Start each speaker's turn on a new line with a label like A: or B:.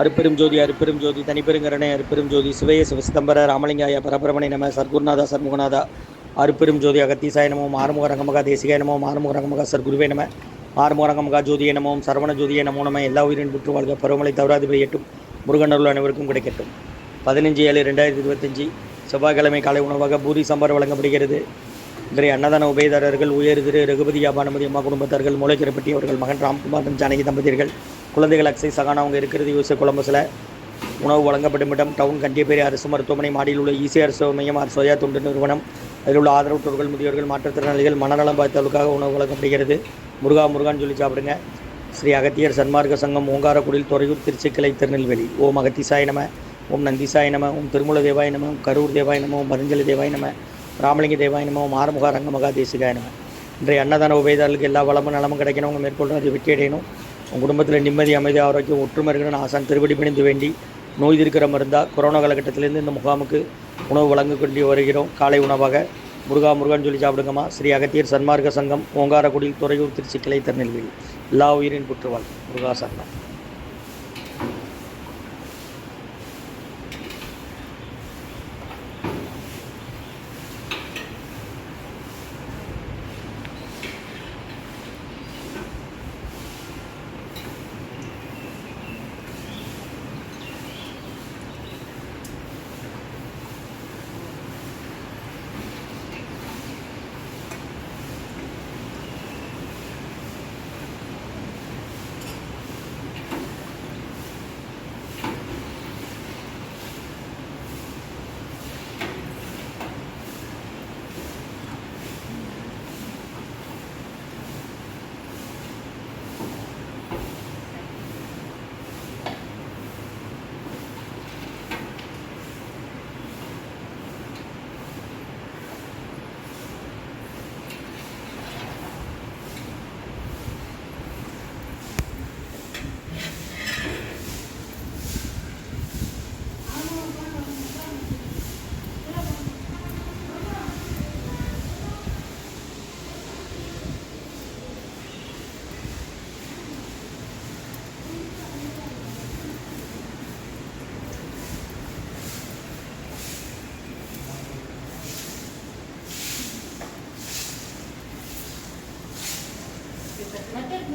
A: அருப்பெரும் ஜோதி அருப்பெரும் ஜோதி தனிப்பெருங்கரணை அருப்பெரும் ஜோதி சிவய சிவசிதம்பர ராமலிங்காய பரபரமணி நம சர்க்குருநாதா சர்முகநாதா அருப்பெரும் ஜோதி அகத்தீசாய நமோம் ஆறுமுக ரங்கமகா தேசிகாய நமோம் ஆறுமுக ரங்கமகா சர்க்குருவே நம ஆறுமுக ரங்கமகா ஜோதிய நமோம் சரவண ஜோதிய நமோ நம எல்லா உயிரின் புற்று வாழ்க பருவமலை தவறாது பெய்யட்டும் முருகனருள் அனைவருக்கும் கிடைக்கட்டும். பதினஞ்சு ஏழு ரெண்டாயிரத்தி இருபத்தஞ்சி செவ்வாய்க்கிழமை காலை உணவாக பூரி சாம்பார் வழங்கப்படுகிறது. இன்றைய அன்னதான உபயதாரர்கள் உயர் திரு ரகுபதி பானுமதி அம்மா குடும்பத்தார்கள் மூளைக்கரப்பட்டி அவர்கள் மகன் ராம்குமார் ஜானகி தம்பதியர்கள் குழந்தைகள் அக்ஸை சகானா அவங்க இருக்கிறது யூச கொலம்பஸில். உணவு வழங்கப்படும் இடம் டவுன் கண்டியப்பேரி அரசு மருத்துவமனை மாடியில் உள்ள இசிஆர் அரசு மையம் சோயா தொண்டு நிறுவனம். அதில் உள்ள ஆதரவுற்றோர்கள் முதியோர்கள் மாற்றுத்திறனாளிகள் மனநலம் பார்த்தவர்களுக்காக உணவு வழங்கப்படுகிறது. முருகா முருகான்னு சொல்லி சாப்பிடுங்க. ஸ்ரீ அகத்தியர் சன்மார்க்க சங்கம் ஓங்காரக்குடியில் துறையூர் திருச்சிக்கிளை திருநெல்வேலி. ஓம் அகத்திசாய நம ஓம் நந்திசாய நம ஓம் திருமூல தேவாய நம ஓம் கரூர் தேவாய நம ஓம் பதஞ்சலி தேவாய நம ராமலிங்க தேவாய நம ஓம் ஆறுமுக ரங்கமகா தேசிகாய நம. இன்றைய அன்னதான உபயதாரர்களுக்கு எல்லா வளமும் நலமும் கிடைக்கணும். அவங்க மேற்கொண்டு அது வெற்றி அடையணும் உங்கள் குடும்பத்தில் நிம்மதி அமைதி ஆரோக்கியம் ஒற்றுமை இருக்கணும்னு ஆசான் திருப்படி பணிந்து வேண்டி நோய் இருக்கிற மருந்தா கொரோனா காலகட்டத்திலேருந்து இந்த முகாமுக்கு உணவு வழங்க கொண்டு வருகிறோம். காலை உணவாக முருகா முருகன் சொல்லி சாப்பிடுங்கம்மா. ஸ்ரீ அகத்தியர் சன்மார்க்க சங்கம் ஓங்காரக்குடி துறையூர் திருச்சி கிளை திருநெல்வேலி எல்லா உயிரின் புற்றுவாள் முருகா சங்கம்
B: Опять